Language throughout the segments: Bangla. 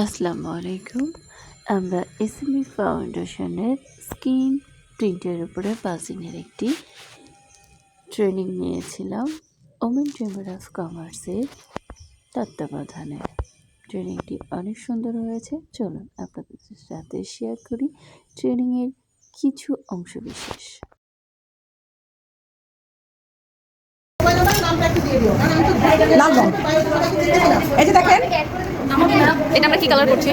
আসসালামু আলাইকুম। আমরা এসএমই ফাউন্ডেশনের স্কিন প্রিন্টের উপরে বাজিনের একটি ট্রেনিং নিয়েছিলাম ওমেন চেম্বার অফ কমার্সের তত্ত্বাবধানে। ট্রেনিংটি অনেক সুন্দর হয়েছে। চলুন আপনাদের সাথে শেয়ার করি ট্রেনিংয়ের কিছু অংশ বিশেষ। এই যে দেখেন এটা আমরা কি কালার করছি?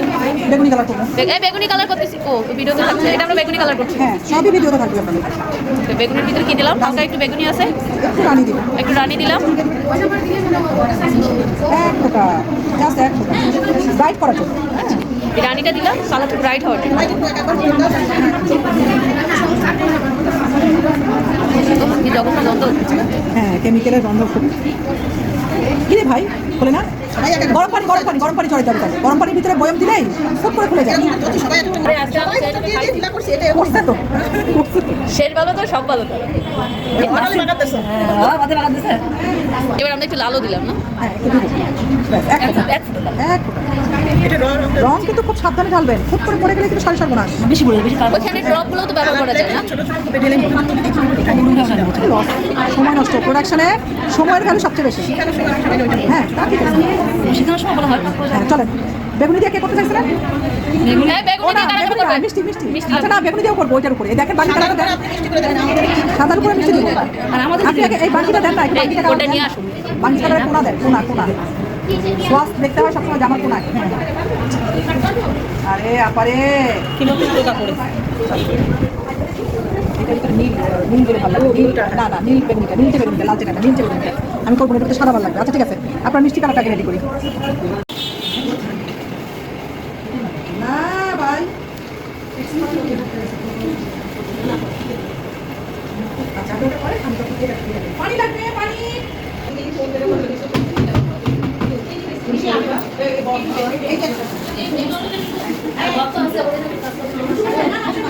বেগুনি কালার করব। এই বেগুনি কালার করতেছি। ও ভিডিওতে থাকছে। এটা আমরা বেগুনি কালার করছি। হ্যাঁ সবই ভিডিওতে থাকবে আপনাদের। তো বেগুনির ভিতরে কি দিলাম? হালকা একটু বেগুনি আছে। একটু রানি দিবেন একটু রানি দিলাম। এক ফোটা জাস্ট এক ফোটা। ব্রাইট করার জন্য। রানিটা দিলাম। কালারটা ব্রাইট হওয়ার জন্য। জঘন্য গন্ধ হ্যাঁ কেমিক্যালের গন্ধ খুব কি রে ভাই? বলে না? গরম পানি গরম পানি গরম পানি চড়ে দরকার। গরম পানির ভিতরে বয়ম দিলেই সব করে খুলে যায়। শেষ ভালো তো সব ভালো তো। এবার আমরা একটু লালও দিলাম না? হ্যাঁ রং কিন্তু খুব সাবধানে ঢালবেন। খুব করে পড়ে গেলে কিন্তু সাড়ে সর্বনাশ। ওখানে ড্রপগুলো তো ব্যবহার করা যায় না। সময় নষ্ট। প্রোডাকশনে সময়ের ভ্যালু সবচেয়ে বেশি। হ্যাঁ তা ঠিক আছে। শেখানোর সময় বলা হয়। হ্যাঁ চলেন। বেগুনি দিয়ে কে করতে চাইছিলেন হ্যাঁ মিষ্টি মিষ্টি। আচ্ছা না বেগুনি দিয়েও করব ওইটার উপরে। এই দেখেন বাকিটা দেন। সাদার উপরে মিষ্টি দিন। আর আমাদের আপনি এই বাকিটা দেন না একটু এই, ওটা নিয়ে আসুন। বাকি কালারের কোনা দেন কোনা কোনা। সোয়াস দেখতে হয় সবসময় জামার কোনায়। আরে আপারে। কিলো কিলো করে এটা নীল নীল বলে ভালো। নীলটা। না না নীল বেগুনিটা নীলটে বেগুনিটা নীলটে বেগুনিটা। আমি করব না সাদা ভালো লাগবে আচ্ছা ঠিক আছে আপনার মিষ্টি কালারটাকে রেডি করি আচ্ছা। পানি লাগবে এই যে,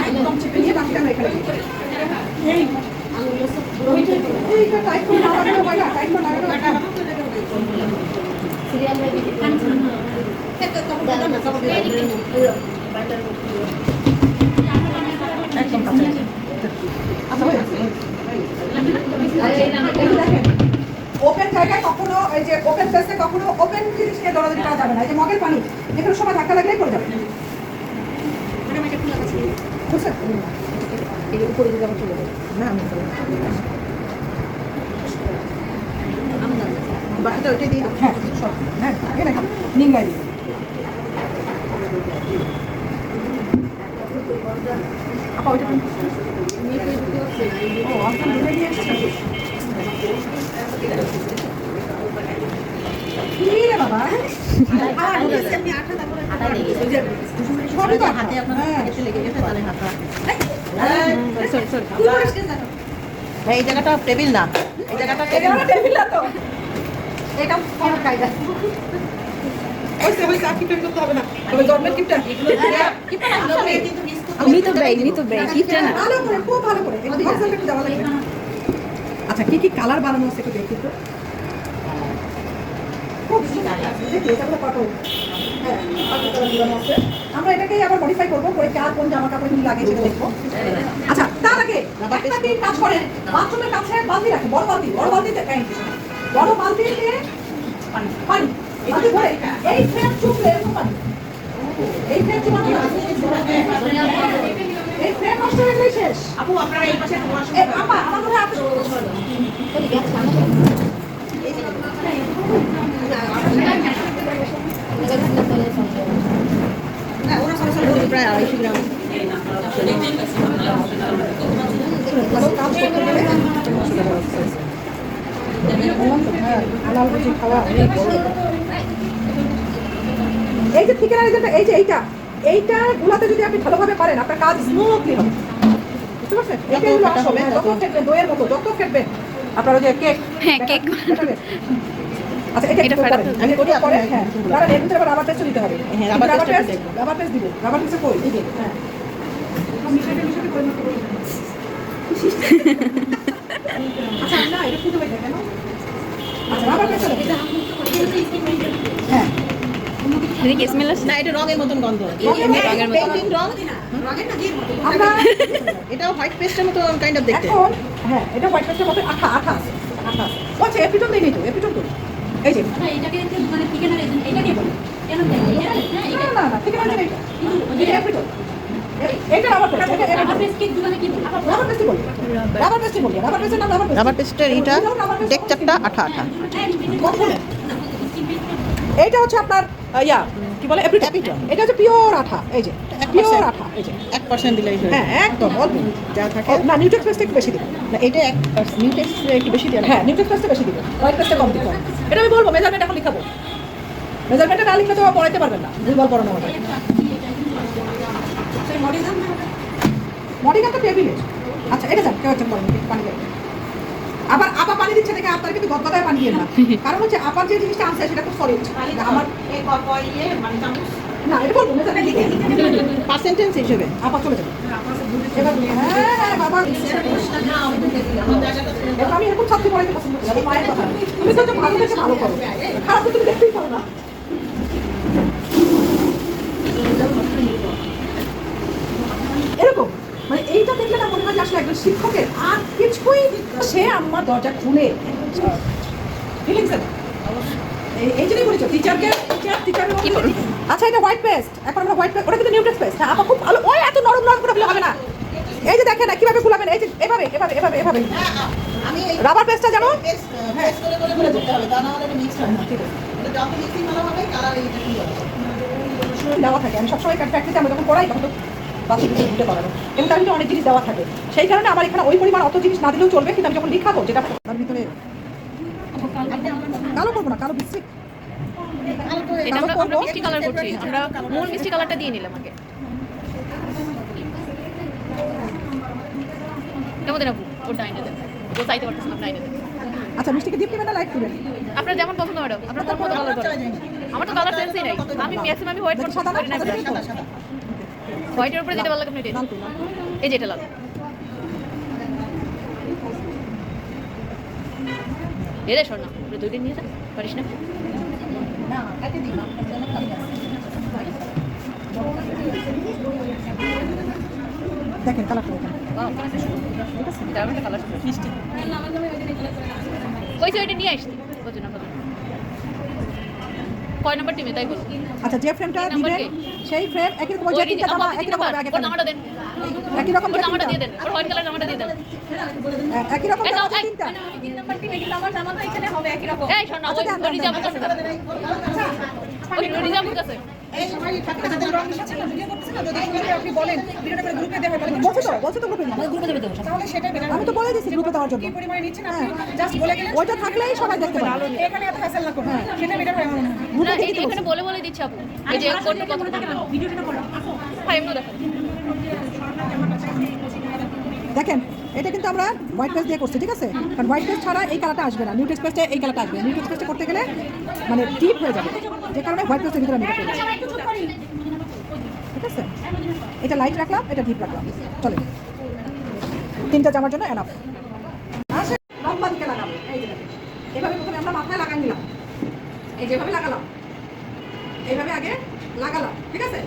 একদম চেপে নিয়ে বাকিটা আমরা এখানে দিই। এই, এইটা টাইট করে না লাগানো হয় না, টাইট করে লাগানো হয় না। একদম। ওপেন জায়গায় কখনো এই যে ওপেন প্লেসে কখনো ওপেন জিনিসকে দৌড়াদৌড়ি করা যাবে না এই যে মগের পানি যেখানে সময় ধাক্কা লাগলেই পড়ে যাবে বুঝছেন? না, আমি করব না। বাকিটা ওইটাই দিয়ে হ্যাঁ, সব। হ্যাঁ, এই দেখো, নিংড়াই দিই। আপা, ওইটা ও, আপনার দুটোই দিয়ে এসেছেন? বাবা? সবই তো হাতে হ্যাঁ। এই জায়গাটা টেবিল না এই জায়গাটা টেবিল না তো। এটা কায়দা। আচ্ছা। কি কি কালার বানানো আছে একটু দেখি তো। হ্যাঁ। আমরা এটাকেই আবার মডিফাই করব করে কার কোন জামা কাপড়গুলো লাগে সেটা দেখব। আচ্ছা তার আগে কাজ করেন। বাথরুমের কাছে বালতি রাখে বড় বালতি বড় বালতিতে বড় বালতিতে পানি পানি বালতি ভরে এই ফ্রেম চুপলে এরকম পানি এই ফ্রেম চুপানো এই ফ্রেম নষ্ট হয়ে শেষ আপু আপনারা এই পাশে আপা, আমার মনে হয় আপনি- হ্যাঁ ওরা সরাসরি প্রায় আড়াইশো গ্রাম কাজ করতে হ্যাঁ, খাওয়া অনেক বড়। এই যে ঠিকানা রেজাল্টটা এই যে এইটা এইটা গুলাতে যদি আপনি ভালোভাবে পারেন আপনার কাজ স্মুথলি হবে। বুঝতে পারছেন? এটাই হলো আসল হ্যাঁ, যত ফেটবেন দইয়ের মতো যত আপনার ওই যে কেক হ্যাঁ, কেক। আচ্ছা এটা এটা। আমি করি পরে হ্যাঁ কারণ এর ভিতরে আবার রাবার পেস্ট দিতে হবে। হ্যাঁ, rubber rubber paste rubber paste দিব রাবার পেস্ট কই? এই হ্যাঁ। মিশাতে মিশাতে আচ্ছা না এটা ফুটে হয়ে যায় কেন আচ্ছা হ্যাঁ। দিদি কি স্মেল না এটা রঙের মতন গন্ধ। রঙের রঙের রং আমরা এটাও হোয়াইট পেস্টের মতো কাইন্ড অফ দেখতে। এখন হ্যাঁ এটা হোয়াইট পেস্টের মতো আঠা আঠা আছে আঠা আছে। আচ্ছা এপিটন দিই নি তো এপিটন তো এই যে। না না না ঠিক এটা এপিটন এটা এটা পেস্ট বলি। পেস্ট বলি রাবার পেস্টের নাম রাবার পেস্ট রাবার পেস্টের এইটা টেক্সচারটা আঠা আঠা। এইটা হচ্ছে আপনার ইয়া কি বলে। এটা হচ্ছে পিওর আঠা এই যে পিওর আঠা এই যে। এক পার্সেন্ট দিলেই হ্যাঁ একদম অল্প। যা থাকে। না নিউট্রেক্স পেস্ট একটু বেশি দিবেন। না এটা এক নিউটেক্স একটু বেশি দেওয়া হ্যাঁ নিউট্রেক্স পেস্টে বেশি দিবেন। হোয়াইট পেস্টে কম দিবেন এটা আমি বলব মেজারমেন্ট এখন লিখাবো। মেজারমেন্টে না লিখলে তো পড়াইতে পারবেন না। ভুলভাল পড়ানো হবে। মডিগান তো টেবিলে। আচ্ছা এটা যান কেউ একজন বলেন একটু পানি আবার আবার পানি দিচ্ছে দেখে আপনার কিন্তু গদগদায় পানি দিয়ে না। কারণ হচ্ছে আবার যে জিনিসটা আনছে সেটা খুব সলিড আমার না এটা বলব পার্সেন্টেজ হিসেবে আবার চলে যাবে। হ্যাঁ হ্যাঁ, আমি এরকম ছাত্রী পড়াইতে পছন্দ করি মায়ের কথা। তুমি তো ভালো দেখে ভালো করো খারাপ তো তুমি দেখতেই পারো না। এরকম? মানে এইটা দেখলে না মনে হয় যে আসলে একজন শিক্ষকের। আর কিছুই সে আমার দরজা খুলে। ফিলিংস এই জন্যই বলেছ টিচারকে টিচার টিচারের? আচ্ছা এটা হোয়াইট পেস্ট এখন আমরা হোয়াইট পেস্ট ওটা কিন্তু নিউট্রেক্স পেস্ট হ্যাঁ আপা খুব ভালো। ওই এত নরম নরম করে দিলে হবে না। এই যে দেখেন না কীভাবে গুলাবেন এই যে এভাবে এভাবে এভাবে এভাবে। আমি রাবার পেস্টটা জানো? পেস্ট পেস্ট করে করে করে দিতে হবে তা না হলে মিক্স হয় না। ঠিক আছে। এটা যত মিক্সিং ভালো হবে কালার এইটা কি দেওয়া থাকে। আমি সবসময় ফ্যাক্টরিতে আমরা যখন পড়াই তখন তো পারানো এবং তার ভিতরে অনেক জিনিস দেওয়া থাকে। সেই কারণে আমার এখানে ওই পরিমাণ অত জিনিস না দিলেও চলবে কিন্তু আমি যখন লিখাবো যেটা তার ভিতরে কালো করব না কালো বিশ্রী এটা আমরা। মিষ্টি কালার করছি আমরা মূল মিষ্টি কালারটা দিয়ে নিলাম আগে। কেমন দেন আপু ওটা আইনে দেন। ও চাইতে পারতেছে আপনি আইনে দেন। আচ্ছা মিষ্টিকে না লাইট আপনার যেমন পছন্দ ম্যাডাম। আপনার কোন মতো কালার করেন আমার তো কালার সেন্সই নাই। আমি ম্যাক্সিমাম আমি হোয়াইট সাদা না। হোয়াইটের উপরে যেটা ভালো লাগে আপনি এটা। এই যে এটা লাল। এরে শোন না দুইটা নিয়ে যা পারিস না? দেখেন কালারটা কালার মিষ্টি। ওইটা নিয়ে আসছি। কয় নাম্বার টিমে তাই বলো। আচ্ছা যে ফ্রেমটা দিবেন সেই ফ্রেম একই রকম যে তিনটা জামা একই রকম আগে। জামাটা দেন। একই রকম জামাটা। দিয়ে দেন আর হোয়াইট কালার জামাটা দিয়ে দেন। হ্যাঁ, একই রকম জামা তিনটা। তিন নাম্বার টিমে কিন্তু আমার জামাটা এখানে হবে একই রকম। এই শোন না আচ্ছা, ওই দেন, জামার কাছে ওই ওই জামার কাছে বলছে তো বলছে তো? গ্রুপে আমি তো বলে দিছি গ্রুপে দেওয়ার জন্য। ওইটা থাকলেই সবাই দেখতে পাবে। গ্রুপে না দিয়ে এই দিতে এখানে বলে বলে দিচ্ছি আপু এই যে কোনটা কত দেখেন এটা কিন্তু আমরা হোয়াইট পেস্ট দিয়ে করছি ঠিক আছে? কারণ হোয়াইট পেস্ট ছাড়া এই কালারটা আসবে না। নিউটেক্স পেস্টে এই কালারটা আসবে। নিউটেক্স পেস্টে করতে গেলে মানে ডিপ হয়ে যাবে। যে কারণে হোয়াইট পেস্টের ভিতরে এটা করেছি ঠিক আছে? এটা লাইট রাখলাম, এটা ডিপ রাখলাম। চলে তিনটা জামার জন্য এনাফ আসে, লম্বা দিকে লাগাবো। এভাবে প্রথমে আমরা মাথায় লাগাই নিলাম। এই যেভাবে লাগালাম, এইভাবে আগে লাগালাম। ঠিক আছে?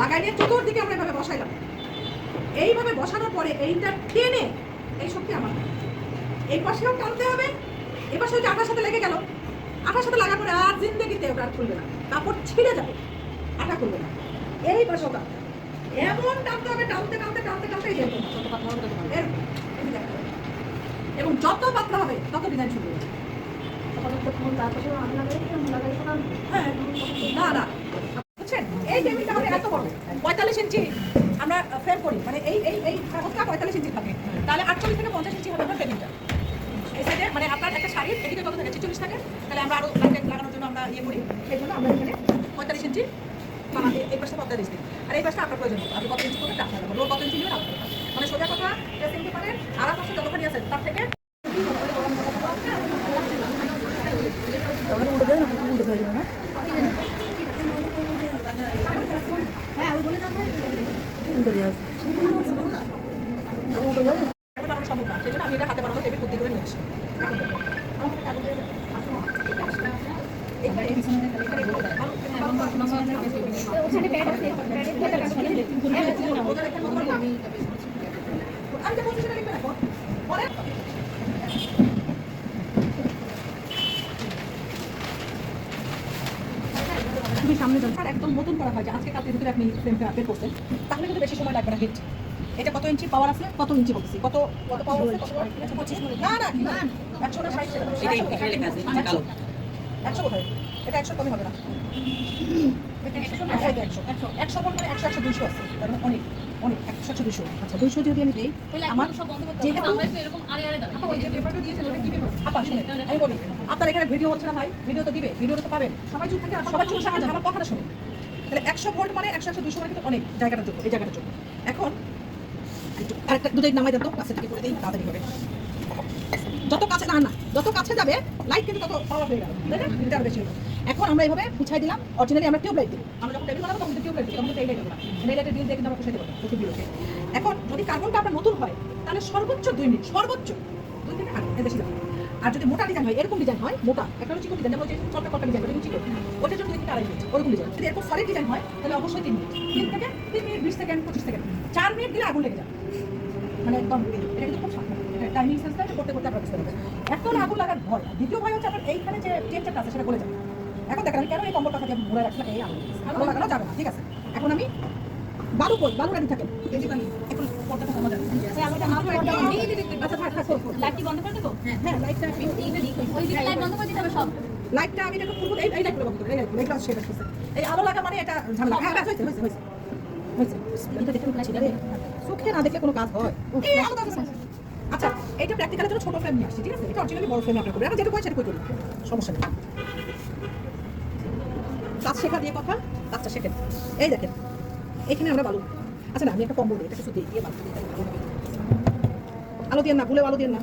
লাগাই নিয়ে চতুর্দিকে আমরা এভাবে বসাইলাম। এইভাবে বসানোর পরে এইটা টেনে, এই শক্তি আমার। এই পাশেও টানতে হবে এই পাশে ওই যে সাথে লেগে গেল আটার সাথে লাগা পরে আর জিন্দগিতে ওটা আর খুলবে না। কাপড় ছিঁড়ে যাবে। আটা খুলবে না। এই পাশেও টানতে এমন টানতে হবে টানতে টানতে টানতে টানতে। এবং যত পাতলা হবে তত ডিজাইন শুরু হবে। হ্যাঁ, না না। বুঝছেন? এই টেবিলটা আমাদের এত বড়। পঁয়তাল্লিশ ইঞ্চি আমরা ফ্রেম করি। মানে এই এই এই কাগজটা পঁয়তাল্লিশ ইঞ্চি থাকে তাহলে আটচল্লিশ থেকে পঞ্চাশ ইঞ্চি হবে আমার টেবিলটা এই সাইডে মানে আপনার একটা শাড়ির এদিকে কত থাকে ছেচল্লিশ থাকে তাহলে আমরা আরও লাইট লাগানোর জন্য আমরা ইয়ে করি। সেই জন্য আমরা এখানে পঁয়তাল্লিশ ইঞ্চি এই- পাশটা পঁয়তাল্লিশ দিন। আর এই পাশটা আপনার প্রয়োজন। আপনি কত করবেন আপনার ব্যাপার। রোল কত ইঞ্চি নেবেন আপনার ব্যাপার। মানে সোজা কথা ড্রেসিং পেপারের আর পাশে যতখানি আছে তার থেকে বানানো সম্ভব না সেই জন্য আমি এটা হাতে বানানো টেবিল বুদ্ধি করে নিয়ে আসি এখানে- এখানে- এখানে- ওখানে প্যাড আছে প্যাডের ভেতরে আছে আমি তো বলছি সেটা লিখবে না এখন। পরে তুমি সামনে যান আর একদম নতুন করা হয় যে আজকে কালকে ভিতরে আপনি ফ্রেমটা বের করছেন তাহলে কিন্তু বেশি সময় লাগবে না হিট এটা কত ইঞ্চি পাওয়ার আছে? কত ইঞ্চি বলছি? কত কত পাওয়ার আছে? কত পঁচিশ না না না একশো না এখানে লেখা আছে কালো। একশো। কোথায় এটা একশো কমই হবে না। এটা এটা আমার যেহেতু আমি বলি, আপনার এখানে ভিডিও হচ্ছে না ভাই? ভিডিও তো দিবে, ভিডিও তো পাবেন। সবাই চুপ থাকে, সবাই চুপ থাকা, আমার কথাটা শুনুন তাহলে একশো ভোল্ট মানে একশো একশো দুশো মানে কিন্তু অনেক, জায়গাটার জন্য, এই জায়গাটার জন্য। এখন আরেকটা দুটো নামাই দেন তো, কাছে থেকে করে দিই, তাড়াতাড়ি হবে। যত কাছে না না, যত কাছে যাবে লাইট কিন্তু তত পাওয়ার হয়ে গেল, তাই না? আরও বেশি হলো। এখন আমরা এইভাবে গুছাই দিলাম অরিজিনালি আমরা টিউব লাইট দিই। আমরা যখন টেবিল বানাবো, তখন টিউব লাইট দিই, তখন এই লাইট দেবো না এই লাইটের দিয়ে কিন্তু আমরা পুষে দেবো বিলকে এখন যদি কার্বনটা আপনার নতুন হয়, তাহলে সর্বোচ্চ দুই মিনিট সর্বোচ্চ দুই থেকে আট এর বেশি। আর যদি মোটা ডিজাইন হয়, এরকম ডিজাইন হয়, মোটা। একটা হলো চিকন ডিজাইন যেমন চলকা কলকা ডিজাইন ওটা চিকন। ওটার জন্য থেকে আড়াই মিনিট ওরকম ডিজাইন যদি এরকম সলিড ডিজাইন হয়, তাহলে অবশ্যই তিন মিনিট তিন থেকে তিন মিনিট বিশ সেকেন্ড পঁচিশ সেকেন্ড চার মিনিট দিলে আগুন লেগে যাবে। মানে একদম, এটা কিন্তু খুব সাবধান টাইমিং সেন্সটা এটা করতে করতে আপনার বুঝতে পারবেন। এখন আগুন লাগার ভয়। দ্বিতীয় ভয় হচ্ছে আপনার এইখানে যে টেম্পচারটা আছে, সেটা বলে যাবে। এখন দেখেন কেন এই কম্বল কথা মনে রাখছি এই আগুন। আগুন লাগানো যাবে না, ঠিক আছে? এখন আমি বালু কই বালু রেডি থাকেন এই এখন পর্দাটা কমা যাবে আচ্ছা। লাইটটি বন্ধ করে দেবো? হ্যাঁ লাইটটা আমি দেখো পুরো এই এই লাইটগুলো বন্ধ করে এই লাইটগুলো এগুলো সেটা এই আলো লাগা মানে এটা ঝামেলা। হ্যাঁ হ্যাঁ, হয়েছে হয়েছে হয়েছে। এটা দেখে চোখে না দেখলে কোনো কাজ হয়? এই। আচ্ছা এটা প্র্যাকটিক্যালের জন্য ছোট ফ্রেম নিয়ে আসছি ঠিক আছে? এটা অরিজিনালি বড় ফ্রেম আপনার করবে। আমরা যেটা করি সেটা করি সমস্যা নেই। কাজ শেখা দিয়ে কথা কাজটা শেখেন। এই দেখেন। এখানে আমরা বালু আচ্ছা না, আমি একটা কম্বল দিই এটা কিছু দিয়ে বালু ভালো। আলো দিয়ে না ভুলেও আলো দিয়ে না।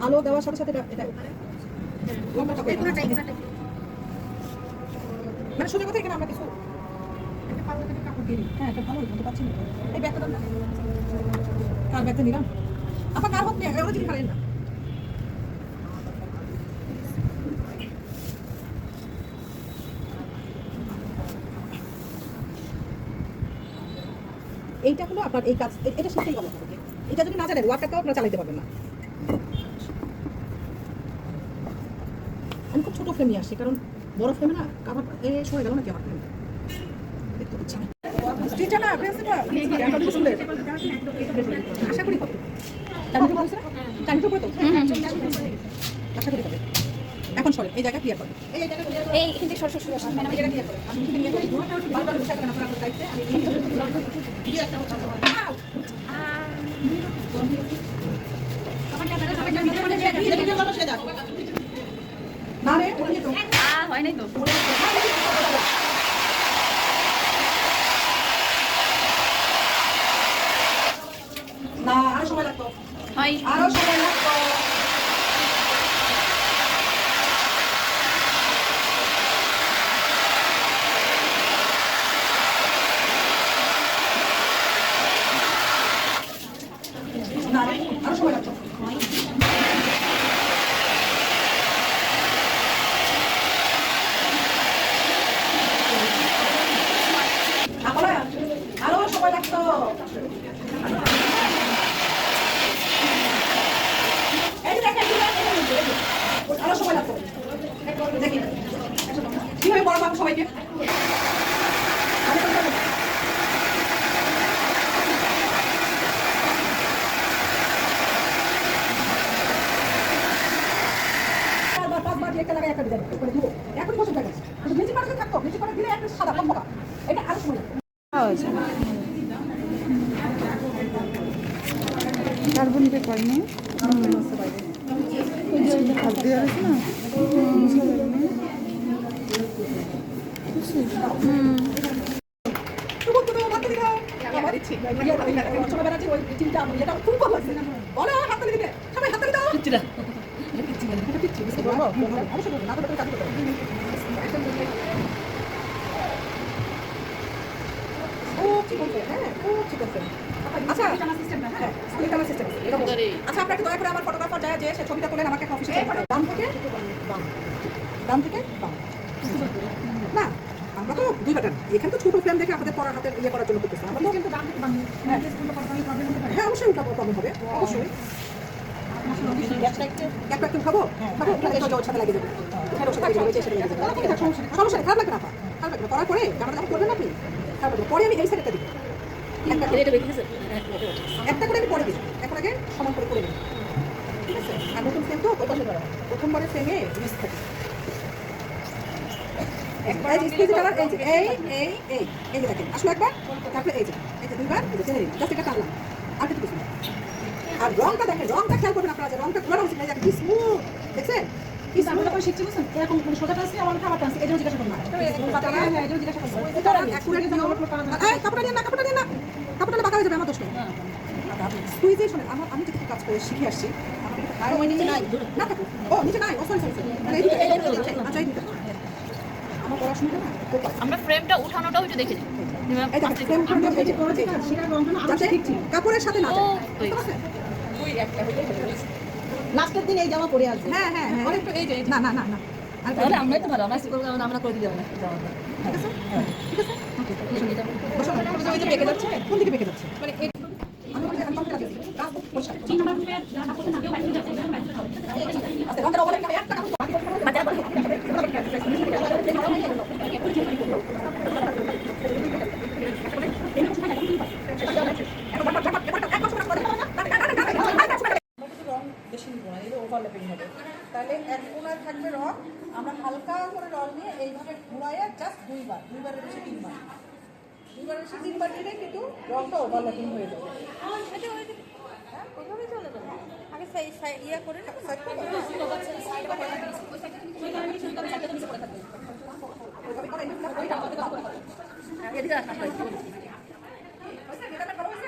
আলো দেওয়ার সাথে সাথে এটা- মানে সোজা কথা, এখানে আমরা কিছু। হ্যাঁ এটা ভালো হতো পাচ্ছি না। এই ব্যাগটা না। কার ব্যাগটা নিলাম? আপা, কার হোক ওরা খালেন না এইটা হলো আপনার এই কাজ এটা শিখতেই হবে। এটা যদি না জানেন ওয়ার্কারটাও আপনারা চালাইতে পারবেন না। আমি খুব ছোট ফ্রেম আসছি কারণ বড় ফ্রেমে না কাভার এ সরে গেল নাকি আমার ফ্রেম দেখতে পাচ্ছি না। স্টিচটা না প্রিন্সিপাল আশা করি হবে টাইমটা বলছে টাইমটা করে আশা করি হবে এই জায়গা ক্লিয়ার করে। এই জায়গা ক্লিয়ার এই এখান থেকে সরষে শুরু আমি এই জায়গা ক্লিয়ার করে। আমি নিয়ে করি বারবার বুঝা করেন আপনার দায়িত্বে। আমি দিয়ে একটা কথা। আউ! না রে ওটা তো হয় নাই তো। না আরও সময় লাগতো। আরও সময় লাগতো না রে, আরও সময় লাগতো আপনা, আরও সময় লাগতো এই যে দেখেন, এই যে দেখেন, এই যে দেখেন। আরও সময় লাগতো দেখি কীভাবে বড় পাবো সবাইকে আমি তো জানি। চারবার, পাঁচবার দিয়ে একটা লাগাই একটা design করে দিবো। এখনই বসে থাকে। বেশি পাউডার থাকতো, বেশি পাউডার দিলে একটা সাদা কমকমা। এটা আরও সময়। কার্বন পেপার নেই হাত না আচ্ছা, আপনারা দয়া করে আমার ফটোগ্রাফার যায় যে ছবিটা তুলেন আমাকে অফিসে থেকে বাম থেকে না আমরা তো দুই বাটন এখানে তো ছোট ফ্রেম দেখে আমাদের পড়ার হাতে ইয়ে করার জন্য করতেছে। আমরা তো কিন্তু দাম থেকে বানিয়ে প্রবলেম হতে পারে। হ্যাঁ অবশ্যই প্রবলেম হবে অবশ্যই। গ্যাসটা একটা একটু খাব? খাব? ওখানে এসে লাগিয়ে দেবো। ওখানে ওর সাথে লাগিয়ে দেবো এই যে এসে লাগিয়ে দেবো। ঠিক আছে সমস্যা খারাপ লাগবে না খারাপ লাগবে করার পরে যখন করবেন আপনি? খারাপ লাগবে পরে আমি এই সাইডটা দিব। একটা করে একটা করে আমি পরে দিই এখন আগে সমান করে করে দিই ঠিক আছে? আর নতুন ফ্রেম তো প্রথম প্রথমবারের ফ্রেমে রিস্ক থাকে। এই যে স্কুইজ করার এই যে এই এই এই এই যে দেখেন আসলে একবার তারপরে এই যে এই যে দুইবার এই যে টেনে জাস্ট এটা টানলাম আর কিছু কিছু আর রংটা দেখেন রংটা খেয়াল করবেন আপনারা যে রংটা পুরো রং সিগনাল কি স্মুথ দেখছেন? কি স্মুথ মানে জন্য কাপড়টা নিয়ে না কাপড়টা নিয়ে না কাপড়টা বাঁকা হয়ে যাবে আমার দোষ নেই। স্কুইজে শোনেন আমার আমি যেটুকু কাজ করে শিখে আসছি আমার নিচে নাই না থাকুক। ও নিচে নাই ও সরি সরি সরি মানে আচ্ছা। আমার না ফ্রেমটা উঠানোটাও একটু দেখে এই এই যে না না ঠিক ছিল কাপড়ের সাথে না? লাস্টের দিন এই জামা পরে আসবে। হ্যাঁ হ্যাঁ হ্যাঁ। না না না না। আর তাহলে আমরাই তো ভালো আমরা স্কুল আমরা করে দিলাম না বসো না। ওই যে বেঁকে যাচ্ছে কোন দিকে বেঁকে যাচ্ছে? মানে এই- আমি বলি যে আমি পাম্পটা দিচ্ছি। গাছ পরিষ্কার। আস্তে, রংটা ওভারে একটা একটা কাপড় রং বেশি নিব না এটা হবে তাহলে এক কোনায় থাকবে রং আমরা হালকা করে রং নিয়ে এইভাবে ঘুরাইয়া জাস্ট দুইবার দুইবারের বেশি তিনবার দুইবারের বেশি তিনবার দিলে কিন্তু রংটা ওভারল্যাপিং হয়ে যাবে এদিকে রাখা হয় señora me.